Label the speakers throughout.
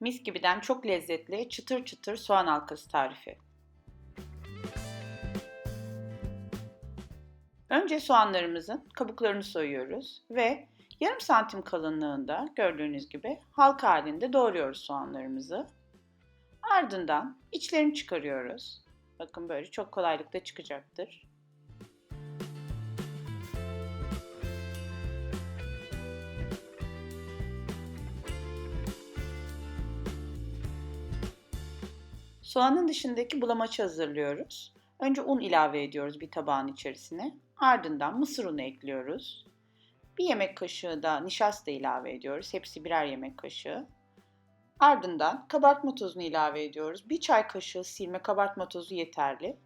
Speaker 1: Mis gibiden çok lezzetli çıtır çıtır soğan halkası tarifi. Önce soğanlarımızın kabuklarını soyuyoruz ve yarım santim kalınlığında gördüğünüz gibi halka halinde doğruyoruz soğanlarımızı. Ardından içlerini çıkarıyoruz. Bakın böyle çok kolaylıkla çıkacaktır. Soğanın dışındaki bulamaçı hazırlıyoruz. Önce un ilave ediyoruz bir tabağın içerisine. Ardından mısır unu ekliyoruz. Bir yemek kaşığı da nişasta ilave ediyoruz. Hepsi birer yemek kaşığı. Ardından kabartma tozunu ilave ediyoruz. Bir çay kaşığı silme kabartma tozu yeterli.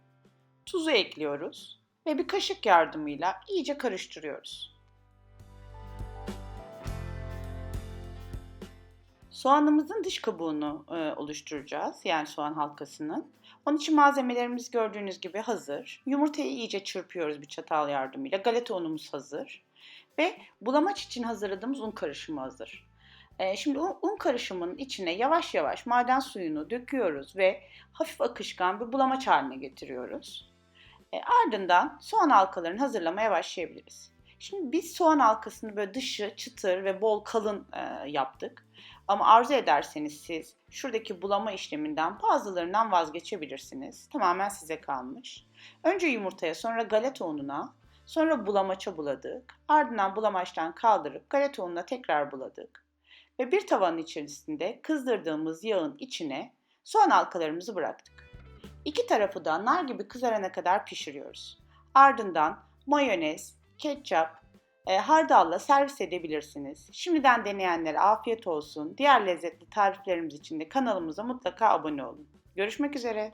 Speaker 1: Tuzu ekliyoruz ve bir kaşık yardımıyla iyice karıştırıyoruz. Soğanımızın dış kabuğunu e, oluşturacağız. Yani soğan halkasının. Onun için malzemelerimiz gördüğünüz gibi hazır. Yumurtayı iyice çırpıyoruz bir çatal yardımıyla. Galeta unumuz hazır. Ve bulamaç için hazırladığımız un karışımı hazır. E, şimdi un, un karışımının içine yavaş yavaş maden suyunu döküyoruz ve hafif akışkan bir bulamaç haline getiriyoruz. E, ardından soğan halkalarını hazırlamaya başlayabiliriz. Şimdi biz soğan halkasını böyle dışı çıtır ve bol kalın e, yaptık. Ama arzu ederseniz siz şuradaki bulama işleminden bazılarından vazgeçebilirsiniz. Tamamen size kalmış. Önce yumurtaya sonra galeta ununa, sonra bulamaça buladık. Ardından bulamaçtan kaldırıp galeta ununa tekrar buladık. Ve bir tavanın içerisinde kızdırdığımız yağın içine soğan halkalarımızı bıraktık. İki tarafı da nar gibi kızarana kadar pişiriyoruz. Ardından mayonez, ketçap, e, hardalla servis edebilirsiniz. Şimdiden deneyenlere afiyet olsun. Diğer lezzetli tariflerimiz için de kanalımıza mutlaka abone olun. Görüşmek üzere.